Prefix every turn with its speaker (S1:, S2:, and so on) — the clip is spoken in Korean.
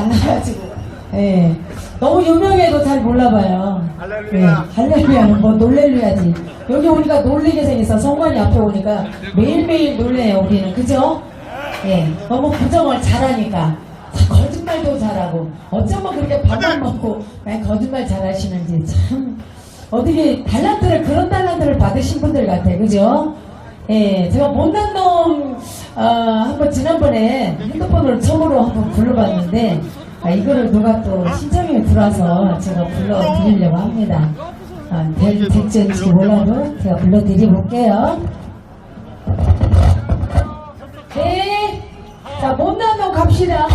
S1: 그래가지고. 예. 너무 유명해도 잘 몰라봐요.
S2: 할렐루야.
S1: 예, 할렐루야는 뭐 놀래려야지. 여기 오니까 놀리게 생겨서 성관이 앞에 오니까 매일매일 놀래요, 우리는. 그죠? 예. 너무 부정을 잘하니까. 참 거짓말도 잘하고. 어쩌면 그렇게 밥만 먹고, 난 거짓말 잘하시는지 참. 어떻게 달란트를, 그런 달란트를 받으신 분들 같아. 그죠? 예, 제가 못난 놈, 어, 한번 지난번에 핸드폰으로 처음으로 한번 불러봤는데, 아, 이거를 누가 또 신청이 들어와서 제가 불러드리려고 합니다. 아, 될, 될지 몰라도 제가 불러드려볼게요. 네. 자, 못난 놈 갑시다.